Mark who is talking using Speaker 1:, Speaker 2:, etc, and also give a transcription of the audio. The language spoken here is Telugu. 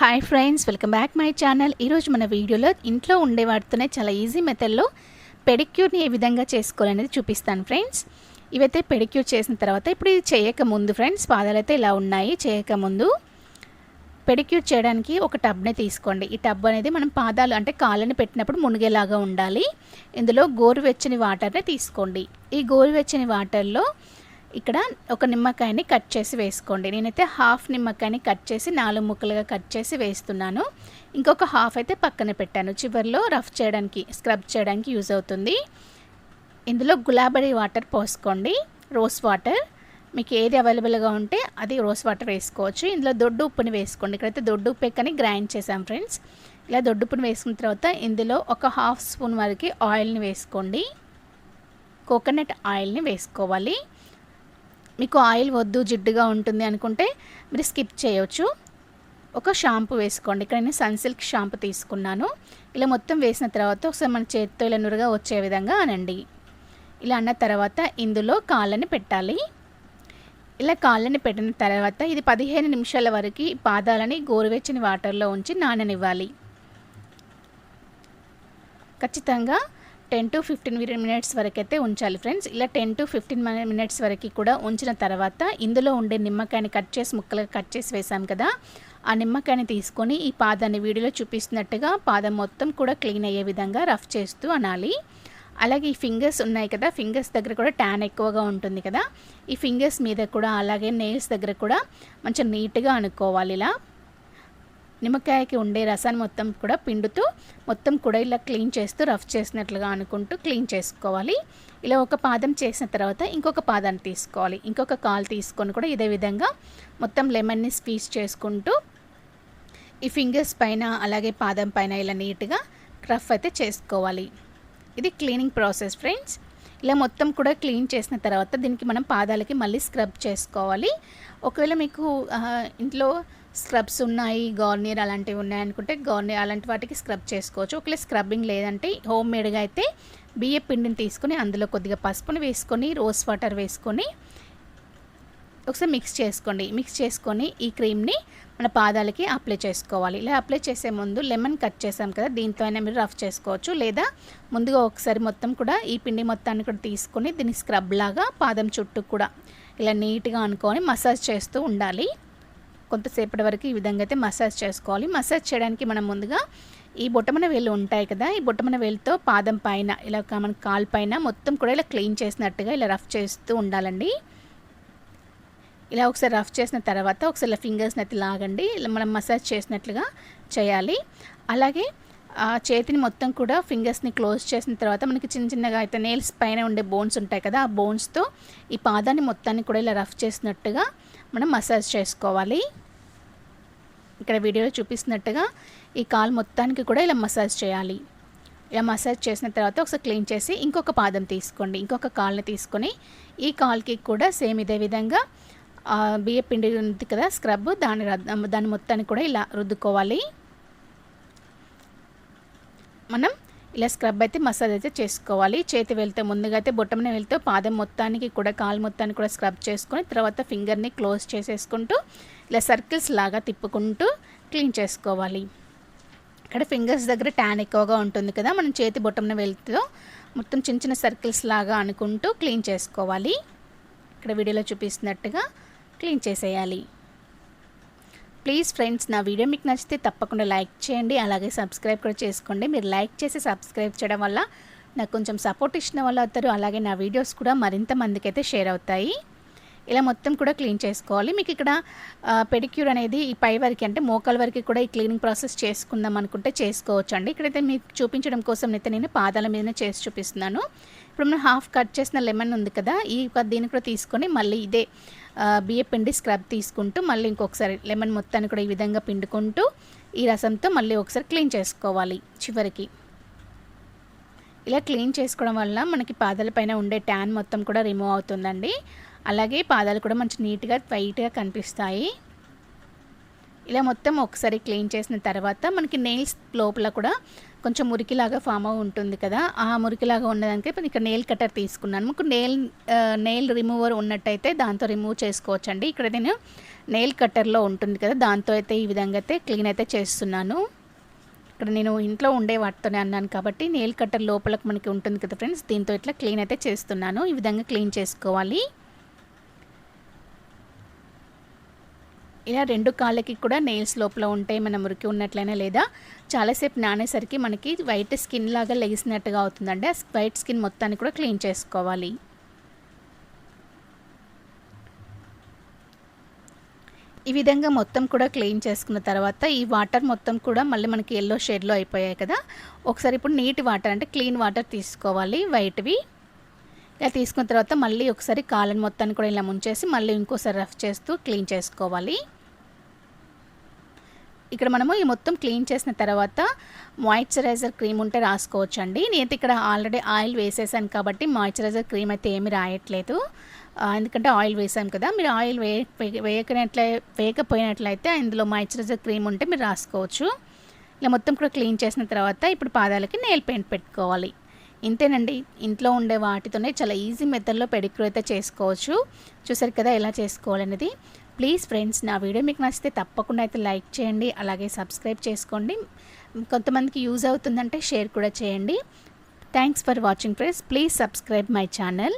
Speaker 1: Hi friends welcome back my channel ఈరోజు మన వీడియోలో ఇంట్లో ఉండే వాటితోనే చాలా ఈజీ మెథడ్లో పెడిక్యూర్ని ఏ విధంగా చేసుకోవాలనేది చూపిస్తాను ఫ్రెండ్స్ ఇవైతే పెడిక్యూర్ చేసిన తర్వాత ఇప్పుడు ఇది చేయక ముందు ఫ్రెండ్స్ పాదాలైతే ఇలా ఉన్నాయి చేయక ముందు పెడిక్యూర్ చేయడానికి ఒక టబ్ని తీసుకోండి. ఈ టబ్ అనేది మనం పాదాలు అంటే కాళ్ళని పెట్టినప్పుడు మునిగేలాగా ఉండాలి. ఇందులో గోరువెచ్చని వాటర్ని తీసుకోండి. ఈ గోరువెచ్చని వాటర్లో ఇక్కడ ఒక నిమ్మకాయని కట్ చేసి వేసుకోండి. నేనైతే హాఫ్ నిమ్మకాయని కట్ చేసి నాలుగు ముక్కలుగా కట్ చేసి వేస్తున్నాను. ఇంకొక హాఫ్ అయితే పక్కన పెట్టాను. చివరిలో రఫ్ చేయడానికి స్క్రబ్ చేయడానికి యూజ్ అవుతుంది. ఇందులో గులాబరీ వాటర్ పోసుకోండి. Rose water. మీకు ఏది అవైలబుల్గా ఉంటే అది రోస్ వాటర్ వేసుకోవచ్చు. ఇందులో దొడ్డు ఉప్పుని వేసుకోండి. ఇక్కడైతే దొడ్డు ఉప్పు ఎక్కని గ్రైండ్ చేసాం ఫ్రెండ్స్. ఇలా దొడ్డు ఉప్పుని వేసుకున్న తర్వాత ఇందులో ఒక హాఫ్ స్పూన్ వరకు ఆయిల్ని వేసుకోండి. కోకోనట్ ఆయిల్ని వేసుకోవాలి. మీకు ఆయిల్ వద్దు జిడ్డుగా ఉంటుంది అనుకుంటే మీరు స్కిప్ చేయొచ్చు. ఒక షాంపూ వేసుకోండి. ఇక్కడ నేను సన్సిల్క్ షాంపూ తీసుకున్నాను. ఇలా మొత్తం వేసిన తర్వాత ఒకసారి మన చేతితో ఇలా నురుగా వచ్చే విధంగా అనండి. ఇలా అన్న తర్వాత ఇందులో కాళ్ళని పెట్టాలి. ఇలా కాళ్ళని పెట్టిన తర్వాత ఇది పదిహేను నిమిషాల వరకు పాదాలని గోరువెచ్చని వాటర్లో ఉంచి నాననివ్వాలి. ఖచ్చితంగా టెన్ టు ఫిఫ్టీన్ మినిట్స్ వరకు అయితే ఉంచాలి ఫ్రెండ్స్. ఇలా టెన్ టు ఫిఫ్టీన్ మినిట్స్ వరకు కూడా ఉంచిన తర్వాత ఇందులో ఉండే నిమ్మకాయని కట్ చేసి ముక్కలుగా కట్ చేసి వేసాం కదా ఆ నిమ్మకాయని తీసుకొని ఈ పాదాన్ని వీడియోలో చూపిస్తున్నట్టుగా పాదం మొత్తం కూడా క్లీన్ అయ్యే విధంగా రఫ్ చేస్తూ అనాలి. అలాగే ఈ ఫింగర్స్ ఉన్నాయి కదా ఫింగర్స్ దగ్గర కూడా ట్యాన్ ఎక్కువగా ఉంటుంది కదా ఈ ఫింగర్స్ మీద కూడా అలాగే నెయిల్స్ దగ్గర కూడా మంచిగా నీట్గా అనుకోవాలి ఇలా. నిమ్మకాయకి ఉండే రసాన్ని మొత్తం కూడా పిండుతూ మొత్తం కూడా ఇలా క్లీన్ చేస్తూ రఫ్ చేసినట్లుగా అనుకుంటూ క్లీన్ చేసుకోవాలి. ఇలా ఒక పాదం చేసిన తర్వాత ఇంకొక పాదాన్ని తీసుకోవాలి. ఇంకొక కాలు తీసుకొని కూడా ఇదే విధంగా మొత్తం లెమన్ని స్క్వీజ్ చేసుకుంటూ ఈ ఫింగర్స్ పైన అలాగే పాదం పైన ఇలా నీట్గా రఫ్ అయితే చేసుకోవాలి. ఇది క్లీనింగ్ ప్రాసెస్ ఫ్రెండ్స్. ఇలా మొత్తం కూడా క్లీన్ చేసిన తర్వాత దీనికి మనం పాదాలకి మళ్ళీ స్క్రబ్ చేసుకోవాలి. ఒకవేళ మీకు ఇంట్లో స్క్రబ్స్ ఉన్నాయి గార్నియర్ అలాంటివి ఉన్నాయి అనుకుంటే గార్నియర్ అలాంటి వాటికి స్క్రబ్ చేసుకోవచ్చు. ఒకవేళ స్క్రబ్బింగ్ లేదంటే హోమ్ మేడ్గా అయితే బియ్య పిండిని తీసుకొని అందులో కొద్దిగా పసుపుని వేసుకొని రోజ్ వాటర్ వేసుకొని ఒకసారి మిక్స్ చేసుకోండి. మిక్స్ చేసుకొని ఈ క్రీమ్ని మన పాదాలకి అప్లై చేసుకోవాలి. ఇలా అప్లై చేసే ముందు లెమన్ కట్ చేసాం కదా దీంతో అయినా మీరు రఫ్ చేసుకోవచ్చు. లేదా ముందుగా ఒకసారి మొత్తం కూడా ఈ పిండి మొత్తాన్ని కూడా తీసుకొని దీన్ని స్క్రబ్ లాగా పాదం చుట్టూ కూడా ఇలా నీట్గా అనుకొని మసాజ్ చేస్తూ ఉండాలి. కొంతసేపటి వరకు ఈ విధంగా అయితే మసాజ్ చేసుకోవాలి. మసాజ్ చేయడానికి మనం ముందుగా ఈ బొట్టమన వేలు ఉంటాయి కదా ఈ బొట్టమన వేలుతో పాదం పైన ఇలా మన కాల్ పైన మొత్తం కూడా ఇలా క్లీన్ చేసినట్టుగా ఇలా రఫ్ చేస్తూ ఉండాలండి. ఇలా ఒకసారి రఫ్ చేసిన తర్వాత ఒకసారి ఫింగర్స్ని అయితే లాగండి ఇలా మనం మసాజ్ చేసినట్లుగా చేయాలి. అలాగే ఆ చేతిని మొత్తం కూడా ఫింగర్స్ని క్లోజ్ చేసిన తర్వాత మనకి చిన్న చిన్నగా అయితే నేల్స్ పైన ఉండే బోన్స్ ఉంటాయి కదా ఆ బోన్స్తో ఈ పాదాన్ని మొత్తాన్ని కూడా ఇలా రఫ్ చేసినట్టుగా మనం మసాజ్ చేసుకోవాలి. ఇక్కడ వీడియోలో చూపిస్తున్నట్టుగా ఈ కాలు మొత్తానికి కూడా ఇలా మసాజ్ చేయాలి. ఇలా మసాజ్ చేసిన తర్వాత ఒకసారి క్లీన్ చేసి ఇంకొక పాదం తీసుకోండి. ఇంకొక కాల్ని తీసుకొని ఈ కాల్కి కూడా సేమ్ ఇదే విధంగా బియ్య పిండి ఉంది కదా స్క్రబ్ దాని దాని మొత్తాన్ని కూడా ఇలా రుద్దుకోవాలి. మనం ఇలా స్క్రబ్ అయితే మసాజ్ అయితే చేసుకోవాలి. చేతి వెళ్తే ముందుగా అయితే బొట్టమన వెళ్తే పాదం మొత్తానికి కూడా కాలు మొత్తానికి కూడా స్క్రబ్ చేసుకొని తర్వాత ఫింగర్ని క్లోజ్ చేసేసుకుంటూ ఇలా సర్కిల్స్ లాగా తిప్పుకుంటూ క్లీన్ చేసుకోవాలి. ఇక్కడ ఫింగర్స్ దగ్గర ట్యాన్ ఎక్కువగా ఉంటుంది కదా మనం చేతి బొట్టమన వెళ్తూ మొత్తం చిన్న చిన్న సర్కిల్స్ లాగా అనుకుంటూ క్లీన్ చేసుకోవాలి. ఇక్కడ వీడియోలో చూపిస్తున్నట్టుగా క్లీన్ చేసేయాలి. ప్లీజ్ ఫ్రెండ్స్ నా వీడియో మీకు నచ్చితే తప్పకుండా లైక్ చేయండి అలాగే సబ్స్క్రైబ్ కూడా చేసుకోండి. మీరు లైక్ చేసి సబ్స్క్రైబ్ చేయడం వల్ల నాకు కొంచెం సపోర్ట్ ఇచ్చిన వాళ్ళు అవుతారు అలాగే నా వీడియోస్ కూడా మరింత మందికి అయితే షేర్ అవుతాయి. ఇలా మొత్తం కూడా క్లీన్ చేసుకోవాలి. మీకు ఇక్కడ పెడిక్యూర్ అనేది ఈ పై వరకు అంటే మోకాల వరకు కూడా ఈ క్లీనింగ్ ప్రాసెస్ చేసుకుందాం అనుకుంటే చేసుకోవచ్చు అండి ఇక్కడైతే మీకు చూపించడం కోసం అయితే నేను పాదాల మీదనే చేసి చూపిస్తున్నాను. ఇప్పుడు మనం హాఫ్ కట్ చేసిన లెమన్ ఉంది కదా ఈ దీన్ని కూడా తీసుకొని మళ్ళీ ఇదే బియ్య పిండి స్క్రబ్ తీసుకుంటూ మళ్ళీ ఇంకొకసారి లెమన్ మొత్తాన్ని కూడా ఈ విధంగా పిండుకుంటూ ఈ రసంతో మళ్ళీ ఒకసారి క్లీన్ చేసుకోవాలి చివరికి. ఇలా క్లీన్ చేసుకోవడం వల్ల మనకి పాదాల పైన ఉండే ట్యాన్ మొత్తం కూడా రిమూవ్ అవుతుందండి. అలాగే పాదాలు కూడా మంచి నీట్గా వైట్గా కనిపిస్తాయి. ఇలా మొత్తం ఒకసారి క్లీన్ చేసిన తర్వాత మనకి నెయిల్స్ లోపల కూడా కొంచెం మురికిలాగా ఫామ్ అవి ఉంటుంది కదా. ఆ మురికిలాగా ఉన్నదానికి ఇక్కడ నెయిల్ కటర్ తీసుకున్నాను. మీకు నెయిల్ నెయిల్ రిమూవర్ ఉన్నట్టయితే దాంతో రిమూవ్ చేసుకోవచ్చండి. ఇక్కడ నేను నెయిల్ కట్టర్లో ఉంటుంది కదా దాంతో అయితే ఈ విధంగా అయితే క్లీన్ అయితే చేస్తున్నాను. ఇక్కడ నేను ఇంట్లో ఉండే వాటితోనే అన్నాను కాబట్టి నెయిల్ కట్టర్ లోపలకు మనకి ఉంటుంది కదా ఫ్రెండ్స్ దీంతో ఇట్లా క్లీన్ అయితే చేస్తున్నాను. ఈ విధంగా క్లీన్ చేసుకోవాలి. ఇలా రెండు కాళ్ళకి కూడా నెయిల్స్ లోపల ఉంటాయి మన మురికి ఉన్నట్లయినా లేదా చాలాసేపు నానేసరికి మనకి వైట్ స్కిన్ లాగా లెగిసినట్టుగా అవుతుందండి. ఆ వైట్ స్కిన్ మొత్తాన్ని కూడా క్లీన్ చేసుకోవాలి. ఈ విధంగా మొత్తం కూడా క్లీన్ చేసుకున్న తర్వాత ఈ వాటర్ మొత్తం కూడా మళ్ళీ మనకి ఎల్లో షేడ్లో అయిపోయాయి కదా. ఒకసారి ఇప్పుడు నీటి వాటర్ అంటే క్లీన్ వాటర్ తీసుకోవాలి. వైట్వి ఇలా తీసుకున్న తర్వాత మళ్ళీ ఒకసారి కాళ్ళని మొత్తాన్ని కూడా ఇలా ముంచేసి మళ్ళీ ఇంకోసారి రఫ్ చేస్తూ క్లీన్ చేసుకోవాలి. ఇక్కడ మనము ఈ మొత్తం క్లీన్ చేసిన తర్వాత మాయిశ్చరైజర్ క్రీమ్ ఉంటే రాసుకోవచ్చండి. నేనైతే ఇక్కడ ఆల్రెడీ ఆయిల్ వేసేసాను కాబట్టి మాయిశ్చరైజర్ క్రీమ్ అయితే ఏమి రాయట్లేదు. ఎందుకంటే ఆయిల్ వేసాం కదా మీరు ఆయిల్ వే వేయకనట్లే వేయకపోయినట్లయితే ఇందులో మాయిశ్చరైజర్ క్రీమ్ ఉంటే మీరు రాసుకోవచ్చు. ఇలా మొత్తం కూడా క్లీన్ చేసిన తర్వాత ఇప్పుడు పాదాలకి నెయిల్ పెయింట్ పెట్టుకోవాలి. ఇంతేనండి ఇంట్లో ఉండే వాటితోనే చాలా ఈజీ మెథడ్లో పెడిక్యూర్ అయితే చేసుకోవచ్చు. చూసారు కదా ఎలా చేసుకోవాలనేది. ప్లీజ్ ఫ్రెండ్స్ నా వీడియో మీకు నచ్చితే తప్పకుండా అయితే లైక్ చేయండి అలాగే సబ్స్క్రైబ్ చేసుకోండి. కొంతమందికి యూజ్ అవుతుందంటే షేర్ కూడా చేయండి. Thanks for watching friends please subscribe my channel.